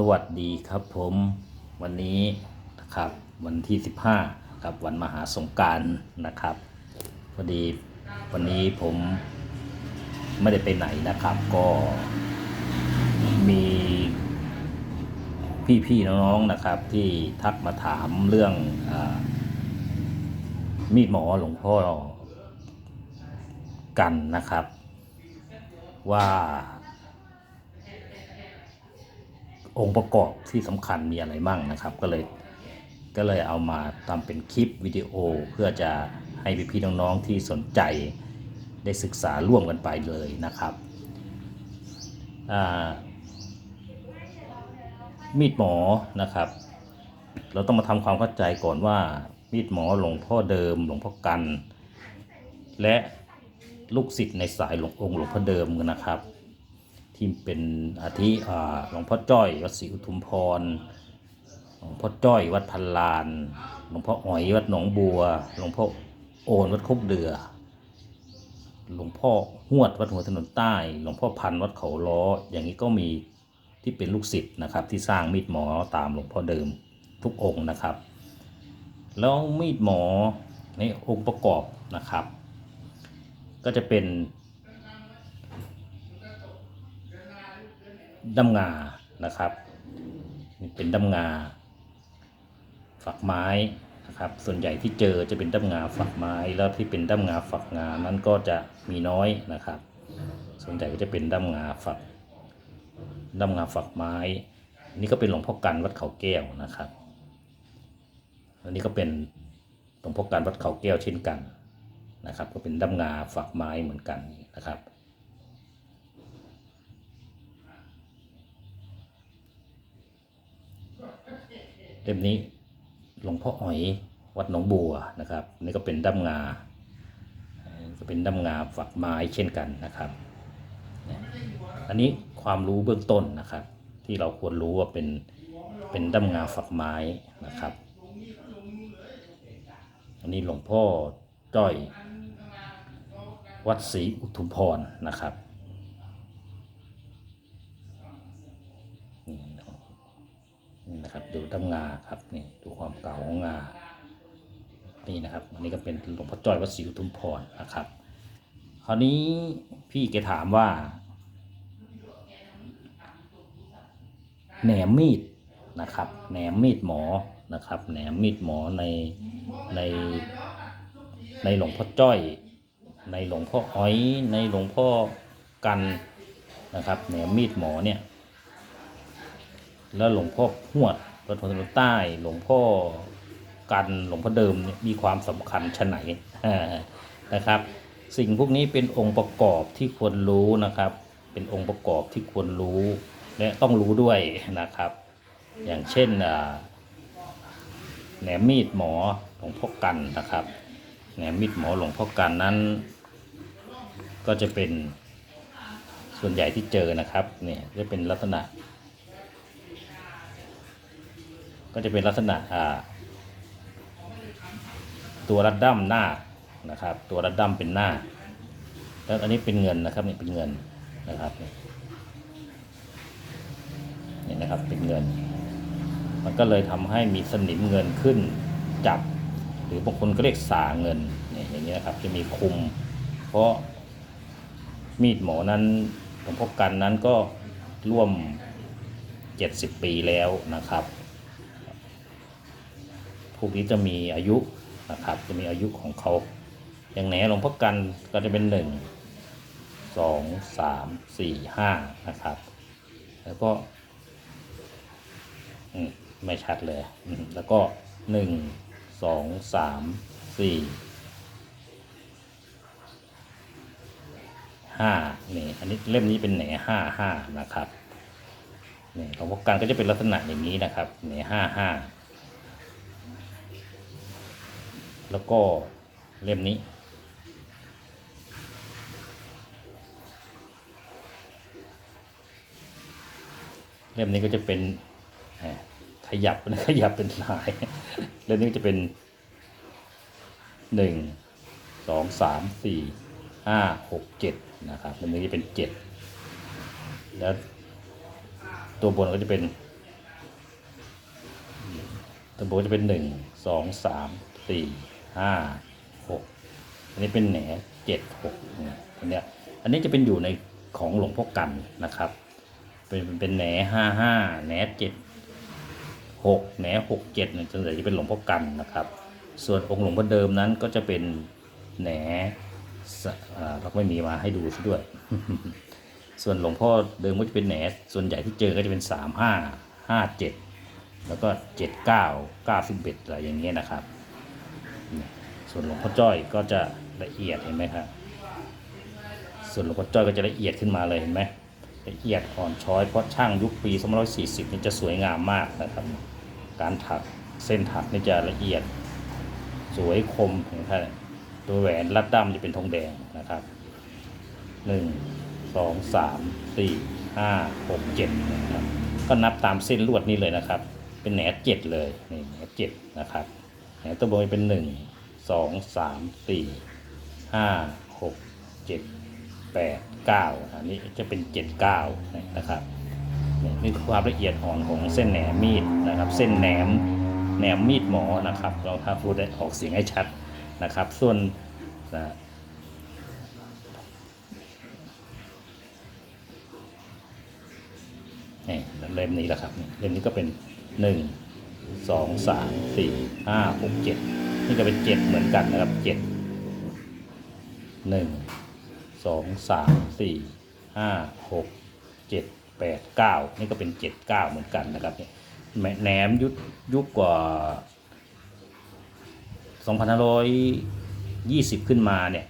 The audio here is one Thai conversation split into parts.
สวัสดีครับผมวันนี้นะครับวันที่ 15ครับวันมหาสงการนะครับพอดีวันนี้ผมไม่ได้ไปไหนนะครับ ก็มีพี่ๆน้องๆนะครับ ที่ทักมาถามเรื่องอมีดหมอหลวงพ่อกันนะครับ ว่า องค์ประกอบที่สำคัญมีอะไรบ้างนะครับ ก็เลยก็เลยเอามาทำเป็นคลิปวิดีโอเพื่อจะให้พี่ๆน้องๆที่สนใจได้ศึกษาร่วมกันไปเลยนะครับมีดหมอนะครับ เราต้องมาทำความเข้าใจก่อนว่ามีดหมอหลวงพ่อเดิมหลวงพ่อกัน และลูกศิษย์ในสายหลวงองค์หลวงพ่อเดิมนะครับ ที่เป็นอาทิหลวงพ่อจ้อยวัดศรีอุทุมพร หลวงพ่อจ้อยวัดพันลาน หลวงพ่ออ๋อยวัดหนองบัว หลวงพ่อโอนวัดคบเดือ หลวงพ่อหวดวัดหัวถนนใต้ หลวงพ่อพันวัดเขาล้อ อย่างนี้ก็มีที่เป็นลูกศิษย์นะครับ ที่สร้างมีดหมอตามหลวงพ่อเดิมทุกองค์นะครับ แล้วมีดหมอในองค์ประกอบนะครับ ก็จะเป็น ดำงานะครับนี่เป็นดำงา ฝักไม้นะครับ ส่วนใหญ่ที่เจอจะเป็นดำงาฝักไม้ แล้วที่เป็นดำงาฝักงานั้นก็จะมีน้อยนะครับ ส่วนใหญ่ก็จะเป็นดำงาฝักดำงาฝักไม้ นี่ก็เป็นหลวงพ่อกันวัดเขาแก้วนะครับอันนี้ก็เป็นหลวงพ่อกันวัดเขาแก้วเช่นกันนะครับ ก็เป็นดำงาฝักไม้เหมือนกันนะครับ เล่มนี้หลวงพ่ออ๋อยวัดหนองบัวนะครับ นี่ก็เป็นด้ามงาก็เป็นด้ามงาฝักไม้เช่นกันนะครับ อันนี้ความรู้เบื้องต้นนะครับ ที่เราควรรู้ว่าเป็นเป็นด้ามงาฝักไม้นะครับ อันนี้หลวงพ่อจ้อยวัดศรีอุทุมพรนะครับ นะครับ ดูตำงาครับนี่ดูความเก่าของงานี่นะครับอันนี้ก็เป็นหลวงพ่อจ้อยวัดศรีอุทุมพรนะครับคราวนี้พี่แกถามว่าแหนมมีดนะครับแหนมมีดหมอนะครับแหนมมีดหมอในในในหลวงพ่อจ้อย ในหลวงพ่ออ้อย ในหลวงพ่อกันนะครับแหนมมีดหมอเนี่ย แล้วหลวงพ่อหวดวัดหัวถนนใต้หลวงพ่อกันหลวงพ่อเดิมเนี่ยมีความสำคัญชะไหนนะครับ สิ่งพวกนี้เป็นองค์ประกอบที่ควรรู้นะครับ เป็นองค์ประกอบที่ควรรู้ และต้องรู้ด้วยนะครับ อย่างเช่นแหนมมีดหมอหลวงพ่อกันนะครับแหนมมีดหมอหลวงพ่อกันนั้น ก็จะเป็นส่วนใหญ่ที่เจอนะครับเนี่ยจะเป็นลักษณะ ก็จะเป็นลักษณะตัวรัดดั้มหน้านะครับ ตัวรัดดั้มเป็นหน้า แล้วอันนี้เป็นเงินนะครับนี่เป็นเงินนะครับนี่นี่นะครับเป็นเงิน มันก็เลยทำให้มีสนิมเงินขึ้นจับ หรือบางคนก็เรียกสาเงินเนี่ยอย่างเงี้ยครับจะมีคุม เพราะมีดหมอนั้นหลวงพ่อกันนั้นก็ร่วม 70 ปีแล้วนะครับ พวกนี้จะมีอายุนะครับจะมีอายุของเขาอย่างไหนหลวงพ่อกันก็จะเป็นหนึ่งสองสามสี่ห้านะครับ แล้วก็ไม่ชัดเลยแล้วก็หนึ่งสองสามสี่ห้านี่อันนี้เล่มนี้เป็นแหนห้าห้านะครับนี่หลวงพ่อกันก็จะเป็นลักษณะอย่างนี้นะครับแหนห้าห้า แล้วก็เล่มนี้เล่มนี้ก็จะเป็นขยับนะขยับเป็นลายเล่มนี้จะเป็นหนึ่งสองสามสี่ห้าหกเจ็ดนะครับเล่มนี้จะเป็นเจ็ดแล้วตัวบนก็จะเป็นตะโบนจะเป็นหนึ่งสองสามสี่ ห้าหกอันนี้เป็นแหนเจ็ดหกเนี่ยอันเนี้ยอันนี้จะเป็นอยู่ในของหลวงพ่อกันนะครับ เป็นเป็นแหนห้าห้าแหนเจ็ดหกแหนหกเจ็ดเนี่ยส่วนใหญ่จะเป็นหลวงพ่อกันนะครับ ส่วนองค์หลวงพ่อเดิมนั้นก็จะเป็นแหนอ่าเราไม่มีมาให้ดูซะด้วย ส่วนหลวงพ่อเดิมก็จะเป็นแหนส่วนใหญ่ที่เจอก็จะเป็นสามห้าห้าเจ็ดแล้วก็เจ็ดเก้าเก้าสิบเอ็ดอะไรอย่างเงี้ยนะครับ ส่วนหลวงพ่อจ้อยก็จะละเอียดเห็นไหมครับส่วนหลวงพ่อจ้อยก็จะละเอียดขึ้นมาเลยเห็นไหมละเอียดอ่อนช้อยเพราะช่างยุคปี2540นี่จะสวยงามมากนะครับ การถักเส้นถักนี่จะละเอียด สวยคมเห็นไหมตัวแหวนรัดด้ามจะเป็นทองแดงนะครับหนึ่งสองสามสี่ห้าหกเจ็ดนะครับก็นับตามเส้นลวดนี้เลยนะครับ เป็นแหนเจ็ดเลยนี่แหนเจ็ดนะครับแหนตัวบนเป็นหนึ่ง สองสามสี่ห้าหกเจ็ดแปดเก้าอันนี้จะเป็นเจ็ดเก้านะครับนี่คือความละเอียดอ่อนของเส้นแหนมมีดนะครับ เส้นแหนมแหนมมีดหมอนะครับ เราถ้าพูดได้ออกเสียงให้ชัดนะครับ ส่วนนะนี่เล่มนี้แหละครับเล่มนี้ก็เป็นหนึ่ง สองสามสี่ห้าหกเจ็ดนี่ก็เป็นเจ็ดเหมือนกันนะครับเจ็ดหนึ่งสองสามสี่ห้าหกเจ็ดแปดเก้านี่ก็เป็นเจ็ดเก้าเหมือนกันนะครับเนี่ยแหนมยุคยุคกว่าสองพันห้าร้อยยี่สิบขึ้นมาเนี่ย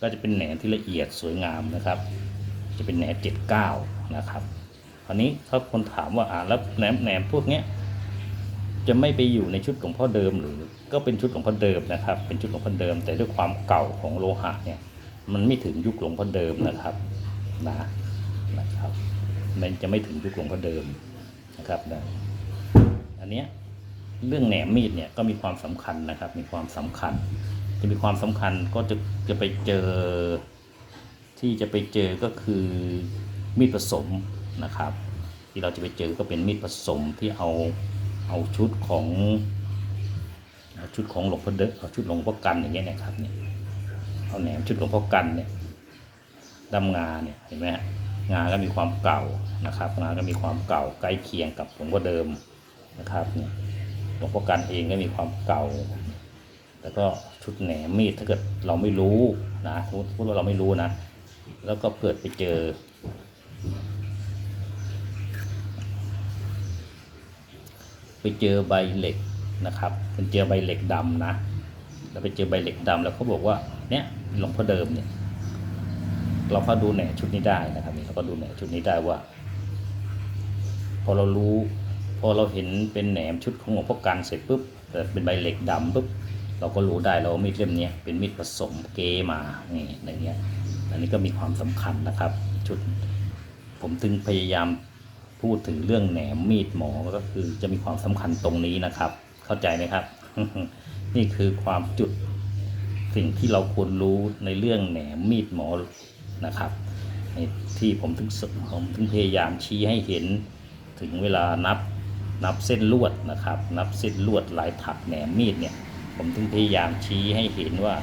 ก็จะเป็นแหนมที่ละเอียดสวยงามนะครับ จะเป็นแหนมเจ็ดเก้านะครับคราวนี้ถ้าคนถามว่าอ่าแล้วแหนมแหนมพวกเนี้ย จะไม่ไปอยู่ในชุดหลวงพ่อเดิมหรือก็เป็นชุดหลวงพ่อเดิมนะครับ เป็นชุดหลวงพ่อเดิม แต่ด้วยความเก่าของโลหะเนี่ยมันไม่ถึงยุคหลวงพ่อเดิมนะครับนะนะครับมันจะไม่ถึงยุคหลวงพ่อเดิมนะครับนะอันเนี้ยเรื่องแหนมมีดเนี่ยก็มีความสำคัญนะครับ มีความสำคัญ จะมีความสำคัญก็จะจะไปเจอที่จะไปเจอก็คือมีดผสมนะครับ ที่เราจะไปเจอก็เป็นมีดผสมที่เอา เอาชุดของเอาชุดของหลวงพ่อเดชเอาชุดหลวงพ่อกันอย่างเงี้ยนะครับเนี่ยเอาแหนมชุดหลวงพ่อกันเนี่ยดำงาเนี่ยเห็นไหมฮะงาก็มีความเก่านะครับงาก็มีความเก่าใกล้เคียงกับหลวงพ่อเดิมนะครับเนี่ยหลวงพ่อกันเองก็มีความเก่าแล้วก็ชุดแหนมมีดถ้าเกิดเราไม่รู้นะสมมติว่าเราไม่รู้นะ แล้วก็เกิดไปเจอ ไปเจอใบเหล็กนะครับเป็นเจอใบเหล็กดำนะ แล้วไปเจอใบเหล็กดำแล้วเขาบอกว่าเนี่ยหลวงพ่อเดิมเนี่ยเราก็ดูแหนชุดนี้ได้นะครับนี่เราก็ดูแหนชุดนี้ได้ว่า พอเรารู้พอเราเห็นเป็นแหนมชุดของหลวงพ่อกันเสร็จปุ๊บแต่เป็นใบเหล็กดำปุ๊บเราก็รู้ได้แล้วว่ามีดเล่มเนี้ยเป็นมีดผสมเกมานี่อย่างเงี้ยอันนี้ก็มีความสำคัญนะครับ ชุดผมถึงพยายาม พูดถึงเรื่องแหนมมีดหมอก็คือจะมีความสำคัญตรงนี้นะครับ เข้าใจไหมครับ นี่คือความจุดสิ่งที่เราควรรู้ในเรื่องแหนมมีดหมอนะครับในที่ผมถึงผมถึงพยายามชี้ให้เห็นถึงเวลานับนับเส้นลวดนะครับ นับเส้นลวดลายถักแหนมมีดเนี่ยผมถึงพยายามชี้ให้เห็นว่า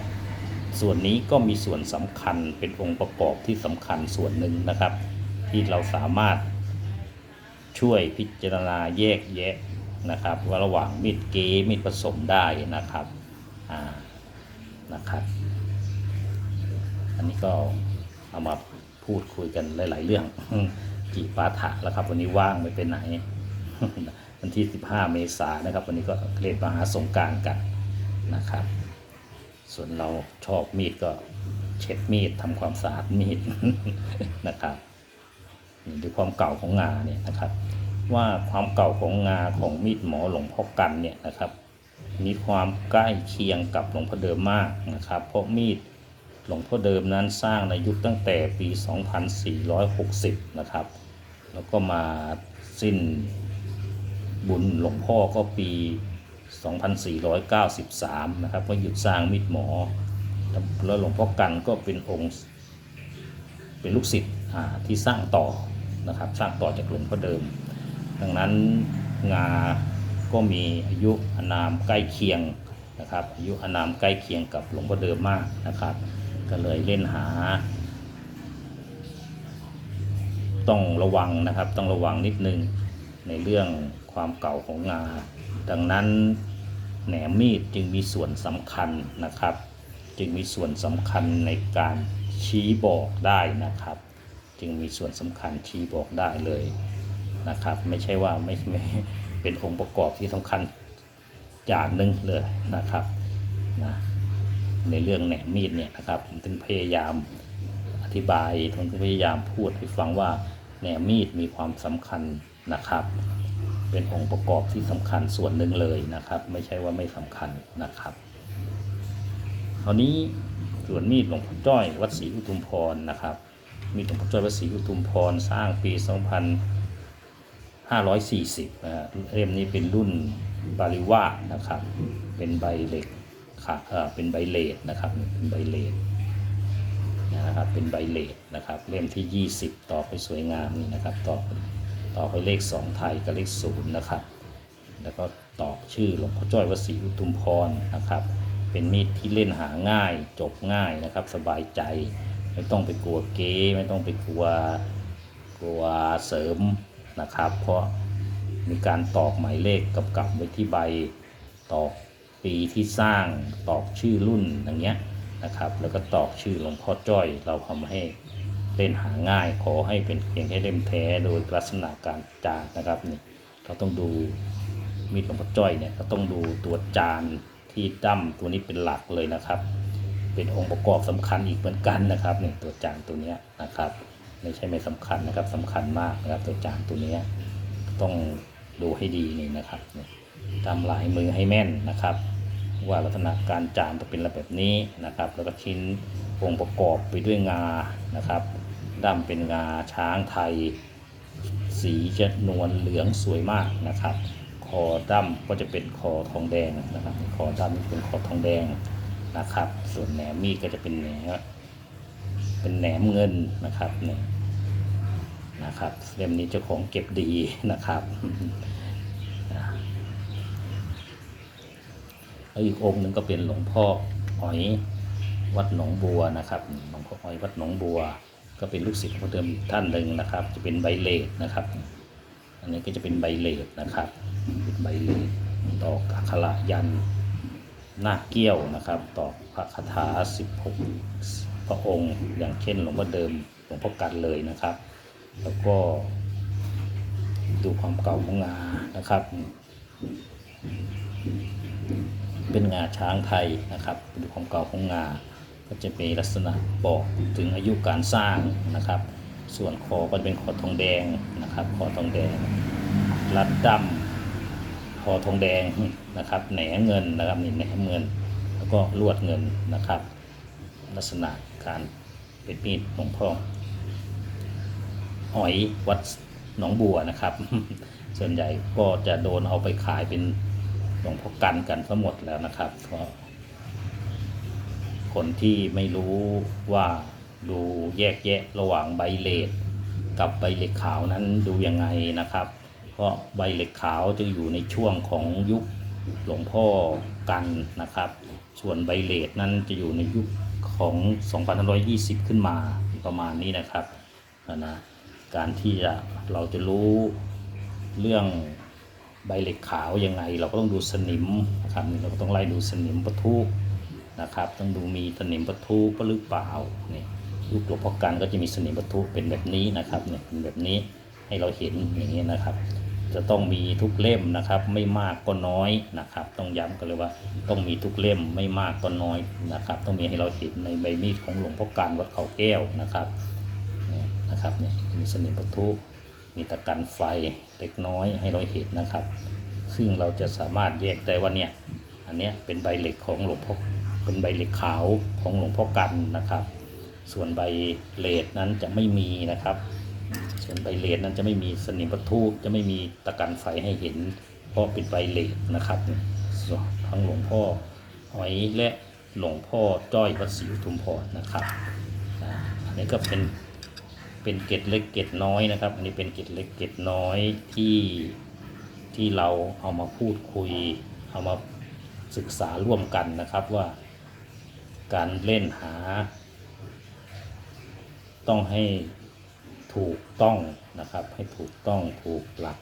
ส่วนนี้ก็มีส่วนสำคัญเป็นองค์ประกอบที่สำคัญส่วนหนึ่งนะครับ ที่เราสามารถ ช่วยพิจารณาแยกแยะนะครับ ว่าระหว่างมีดเกมีดผสมได้นะครับอ่านะครับ อันนี้ก็เอามาพูดคุยกันหลาย ๆ เรื่องจีปาถะแล้วครับ วันนี้ว่างไม่เป็นไหนวันที่ 15 เมษายนนะครับ วันนี้ก็เล่นมหาสงการกันนะครับ ส่วนเราชอบมีดก็เช็ดมีดทำความสะอาดมีดนะครับ ด้วยความเก่าของงาเนี่ยนะครับ ว่าความเก่าของงาของมีดหมอหลวงพ่อกันเนี่ยนะครับ มีความใกล้เคียงกับหลวงพ่อเดิมมากนะครับ เพราะมีดหลวงพ่อเดิมนั้นสร้างในยุคตั้งแต่ปี 2460 นะครับ แล้วก็มาสิ้นบุญหลวงพ่อก็ปี 2493 นะครับก็หยุดสร้างมีดหมอ แล้วหลวงพ่อกันก็เป็นองค์ เป็นลูกศิษย์ที่สร้างต่อ นะครับ สร้างต่อจากหลวงพ่อเดิม ดังนั้นงาก็มีอายุอานามใกล้เคียงนะครับ อายุอานามใกล้เคียงกับหลวงพ่อเดิมมากนะครับ ก็เลยเล่นหา ต้องระวังนะครับ ต้องระวังนิดนึงในเรื่องความเก่าของงา ดังนั้นแหนมมีดจึงมีส่วนสำคัญนะครับ จึงมีส่วนสำคัญในการชี้บอกได้นะครับ จึงมีส่วนสำคัญชี้บอกได้เลยนะครับ ไม่ใช่ว่าไม่ไม่เป็นองค์ประกอบที่สำคัญอย่างหนึ่งเลยนะครับนะในเรื่องแหนมมีดเนี่ยนะครับผมถึงพยายามอธิบายผมก็พยายามพูดให้ฟังว่าแหนมมีดมีความสำคัญนะครับ เป็นองค์ประกอบที่สำคัญส่วนหนึ่งเลยนะครับ ไม่ใช่ว่าไม่สำคัญนะครับคราวนี้ส่วนมีดหลวงพ่อจ้อยวัดศรีอุทุมพรนะครับ มีดหลวงพ่อจ้อยวัดศรีอุทุมพรสร้างปี 2540นะฮะเล่มนี้เป็นรุ่นบาริวาสนะครับ เป็นใบเหล็กค่ะเป็นใบเลดนะครับ เป็นใบเลดนะครับ เป็นใบเลดนะครับ เล่มที่ 20 ต่อไปสวยงามนี่นะครับ ต่อต่อไปเลข 2 ไทยกับเลข0นะครับ แล้วก็ตอกชื่อหลวงพ่อจ้อยวสีอุทุมพรนะครับ เป็นมีดที่เล่นหาง่าย จบง่ายนะครับ สบายใจ ไม่ต้องไปกลัวเก๊ไม่ต้องไปกลัวกลัวเสริมนะครับ เพราะมีการตอกหมายเลขกับกับไว้ที่ใบตอกปีที่สร้างตอกชื่อรุ่นอย่างเงี้ยนะครับ แล้วก็ตอกชื่อหลวงพ่อจ้อย เราทำให้เล่นหาง่าย ขอให้เป็นเพียงแค่เล่มแท้โดยลักษณะการจานนะครับนี่เราต้องดูมีดหลวงพ่อจ้อยเนี่ยเราต้องดูตัวจานที่ดั้มตัวนี้เป็นหลักเลยนะครับ เป็นองค์ประกอบสำคัญอีกเหมือนกันนะครับนี่ตัวจานตัวนี้นะครับไม่ใช่ไม่สำคัญนะครับสำคัญมากนะครับตัวจานตัวนี้ต้องดูให้ดีนี่นะครับทำลายมือให้แม่นนะครับ ว่าลักษณะการจานจะเป็นแบบนี้นะครับ แล้วก็ชิ้นองค์ประกอบไปด้วยงานะครับด้ามเป็นงาช้างไทย สีจะนวลเหลืองสวยมากนะครับ คอด้ามก็จะเป็นคอทองแดงนะครับ คอด้ามนี่เป็นคอทองแดง นะครับ ส่วนแหนมมีดก็จะเป็นแหนมเป็นแหนมเงินนะครับเนี่ยนะครับเล่มนี้เจ้าของเก็บดีนะครับแล้วอีกองค์หนึ่งก็เป็นหลวงพ่อหอยวัดหนองบัวนะครับหลวงพ่อหอยวัดหนองบัว ก็เป็นลูกศิษย์ของพระเดิมอีกท่านหนึ่งนะครับ จะเป็นใบเลดนะครับ อันนี้ก็จะเป็นใบเลดนะครับเป็นใบเลดตอกอักขระยันต์ น้าเกี้ยวนะครับ ต่อพระคาถา 16 พระองค์ อย่างเช่นหลวงพ่อเดิมหลวงพ่อกันเลยนะครับ แล้วก็ดูความเก่าของงานะครับ เป็นงาช้างไทยนะครับ ดูความเก่าของงา ก็จะมีลักษณะบอกถึงอายุการสร้างนะครับ ส่วนคอก็จะเป็นคอทองแดงนะครับ คอทองแดง รัดดำ คอทองแดงนะครับแหนเงินนะครับนี่แหนเงิน แล้วก็ลวดเงินนะครับ ลักษณะการเป็นมีดหลวงพ่อหอยวัดหนองบัวนะครับ ส่วนใหญ่ก็จะโดนเอาไปขายเป็นหลวงพ่อกันกันทั้งหมดแล้วนะครับเพราะคนที่ไม่รู้ว่าดูแยกแยะระหว่างใบเลดกับใบเหล็กขาวนั้นดูยังไงนะครับ ราะใบเหล็กขาวจะอยู่ในช่วงของยุคหลวงพ่อกันนะครับ ส่วนใบเลดนั้นจะอยู่ในยุคของ2520 ขึ้นมาประมาณนี้นะครับนะการที่จะเราจะรู้เรื่องใบเหล็กขาวยังไง เราก็ต้องดูสนิมนะครับเราก็ต้องไล่ดูสนิมปะทุนะครับ ต้องดูมีสนิมปะทุปะหรือเปล่าเนี่ยลูกหลวงพ่อกันก็จะมีสนิมปะทุเป็นแบบนี้นะครับเนี่ยเป็นแบบนี้ให้เราเห็นอย่างนี้นะครับ จะต้องมีทุกเล่มนะครับ ไม่มากก็น้อยนะครับ ต้องย้ำกันเลยว่าต้องมีทุกเล่มไม่มากก็น้อยนะครับ ต้องมีให้เราเห็นในใบมีดของหลวงพ่อกันวัดเขาแก้วนะครับเนี่ยนะครับเนี่ยมีสนิมปะทุมีตะกันไฟเล็กน้อยให้เราเห็นนะครับ ซึ่งเราจะสามารถแยกได้ว่าเนี่ยอันเนี้ยเป็นใบเหล็กของหลวงพ่อเป็นใบเหล็กขาวของหลวงพ่อกันนะครับ ส่วนใบเลดนั้นจะไม่มีนะครับ ส่วนใบเลดนั้นจะไม่มีสนิมประทุจะไม่มีตะกันไฟให้เห็น เพราะเป็นใบเลดนะครับส่วนทั้งหลวงพ่อหอยและหลวงพ่อจ้อยวัดศรีอุทุมพรนะครับอันนี้ก็เป็นเป็นเกล็ดเล็กเกล็ดน้อยนะครับ อันนี้เป็นเกล็ดเล็กเกล็ดน้อยที่ที่เราเอามาพูดคุย เอามาศึกษาร่วมกันนะครับว่าการเล่นหา ต้องให้ ถูกต้องนะครับ ให้ถูกต้องถูกหลัก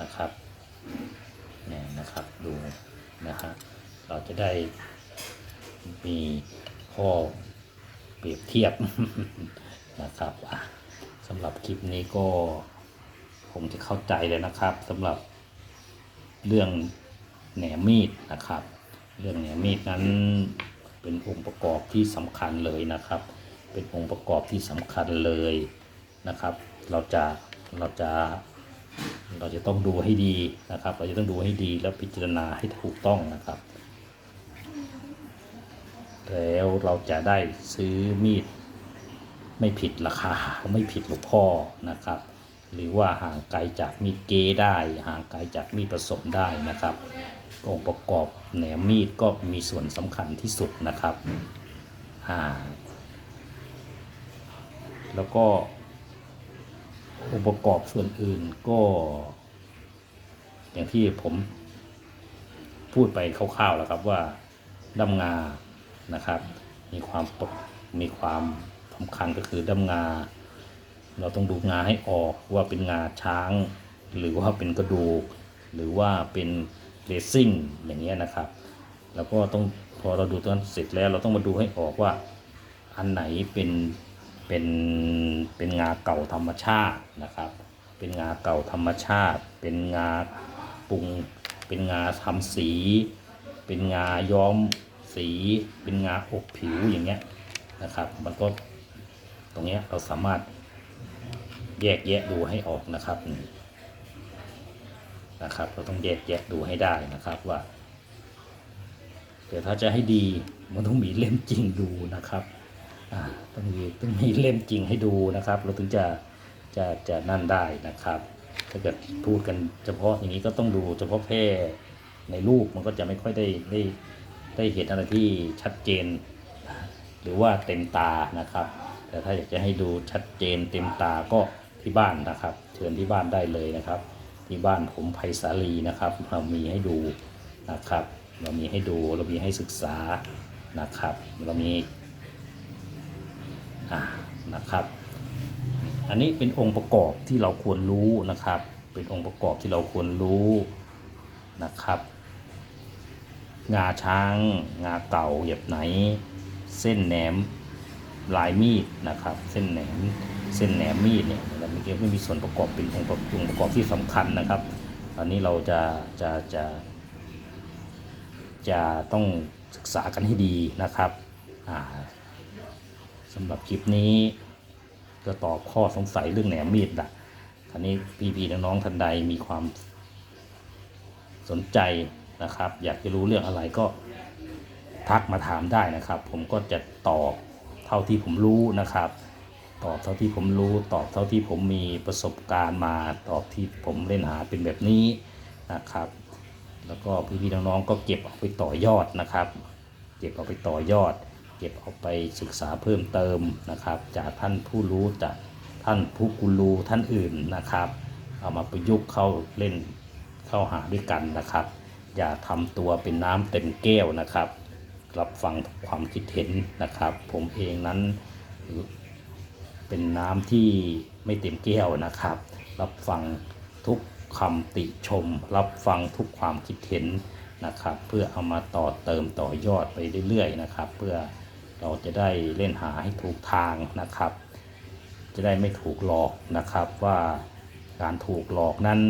นะครับเนี่ยนะครับดูนะฮะเราจะได้มีข้อเปรียบเทียบนะครับสำหรับคลิปนี้ก็คงจะเข้าใจเลยนะครับสำหรับเรื่องแหนมีดนะครับ เรื่องแหนมีดนั้นเป็นองค์ประกอบที่สำคัญเลยนะครับ เป็นองค์ประกอบที่สำคัญเลย นะครับ เราจะเราจะเราจะต้องดูให้ดีนะครับ เราจะต้องดูให้ดีแล้วพิจารณาให้ถูกต้องนะครับ แล้วเราจะได้ซื้อมีดไม่ผิดราคาไม่ผิดหลวงพ่อนะครับ หรือว่าห่างไกลจากมีดเกได้ ห่างไกลจากมีดผสมได้นะครับองค์ประกอบแหนมมีดก็มีส่วนสำคัญที่สุดนะครับ แล้วก็ องค์ประกอบส่วนอื่นก็ อย่างที่ผมพูดไปคร่าวๆแล้วครับว่าดำงานะครับ มีความมีความสำคัญก็คือดำงา เราต้องดูงาให้ออกว่าเป็นงาช้าง หรือว่าเป็นกระดูก หรือว่าเป็นเรซิ่งอย่างเงี้ยนะครับ แล้วก็ต้องพอเราดูตรงนั้นเสร็จแล้วเราต้องมาดูให้ออกว่าอันไหนเป็น เป็นเป็นงาเก่าธรรมชาตินะครับ เป็นงาเก่าธรรมชาติ เป็นงาปรุง เป็นงาทำสี เป็นงาย้อมสี เป็นงาอบผิวอย่างเงี้ยนะครับ มันก็ตรงเนี้ยเราสามารถแยกแยะดูให้ออกนะครับนะครับ เราต้องแยกแยะดูให้ได้นะครับว่าแต่ถ้าจะให้ดีมันต้องมีเล่มจริงดูนะครับ ต้องมีต้องมีเล่มจริงให้ดูนะครับ เราถึงจะจะจะนั่นได้นะครับ ถ้าเกิดพูดกันเฉพาะอย่างนี้ก็ต้องดูเฉพาะแค่ในรูปมันก็จะไม่ค่อยได้ได้ได้เห็นอะไรที่ชัดเจน หรือว่าเต็มตานะครับ แต่ถ้าอยากจะให้ดูชัดเจนเต็มตาก็ที่บ้านนะครับ เชิญที่บ้านได้เลยนะครับ ที่บ้านผมไพศาลีนะครับ เรามีให้ดูนะครับ เรามีให้ดูเรามีให้ศึกษานะครับ เรามี นะครับ อันนี้เป็นองค์ประกอบที่เราควรรู้นะครับ เป็นองค์ประกอบที่เราควรรู้นะครับ งาช้าง งาเก่าเหยียบไหน เส้นแหนมลายมีดนะครับ เส้นแหนมเส้นแหนมมีดเนี่ยเราเมื่อกี้ไม่มีส่วนประกอบเป็นองค์ประองค์ประกอบที่สำคัญนะครับ ตอนนี้เราจะจะจะจะต้องศึกษากันให้ดีนะครับ อ่า สำหรับคลิปนี้ก็ตอบข้อสงสัยเรื่องแหนมมีดละครานี้พี่ๆน้องๆท่านใดมีความสนใจนะครับ อยากจะรู้เรื่องอะไรก็ทักมาถามได้นะครับ ผมก็จะตอบเท่าที่ผมรู้นะครับ ตอบเท่าที่ผมรู้ ตอบเท่าที่ผมมีประสบการณ์มา ตอบที่ผมเล่นหาเป็นแบบนี้นะครับ แล้วก็พี่ๆน้องๆก็เก็บเอาไปต่อยอดนะครับ เก็บเอาไปต่อยอด เก็บเอาไปศึกษาเพิ่มเติมนะครับ จากท่านผู้รู้จากท่านผู้กุลูท่านอื่นนะครับ เอามาประยุกต์เข้าเล่นเข้าหาด้วยกันนะครับ อย่าทำตัวเป็นน้ำเต็มแก้วนะครับ รับฟังทุกความคิดเห็นนะครับ ผมเองนั้นเป็นน้ำที่ไม่เต็มแก้วนะครับ รับฟังทุกคำติชม รับฟังทุกความคิดเห็นนะครับ เพื่อเอามาต่อเติมต่อยอดไปเรื่อยๆนะครับ เพื่อ เราจะได้เล่นหาให้ถูกทางนะครับ จะได้ไม่ถูกหลอกนะครับว่าการถูกหลอกนั้น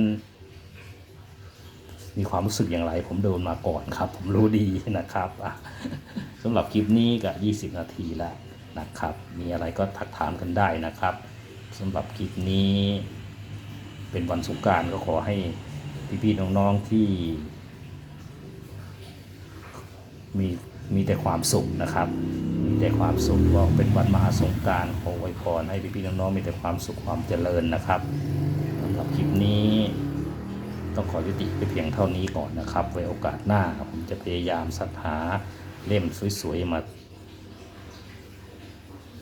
มีความรู้สึกอย่างไรผมโดนมาก่อนครับ ผมรู้ดีนะครับสำหรับคลิปนี้ก็20 นาทีแล้วนะครับ มีอะไรก็ทักถามกันได้นะครับสำหรับคลิปนี้ เป็นวันสงการก็ขอให้พี่ๆน้องๆที่ มีมีแต่ความสุขนะครับ แต่ความสุขว่าเป็นวันมหาสงการขอไวยพรให้พี่ๆน้องๆมีแต่ความสุขความเจริญนะครับสำหรับคลิปนี้ ต้องขอยุติไปเพียงเท่านี้ก่อนนะครับ ไว้โอกาสหน้าผมจะพยายามสรรหาเล่มสวยๆมา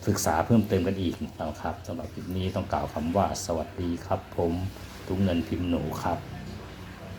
ศึกษาเพิ่มเติมกันอีกนะครับสำหรับคลิปนี้ต้องกล่าวคำว่าสวัสดีครับ ผมทุกเงินพิมพ์หนูครับ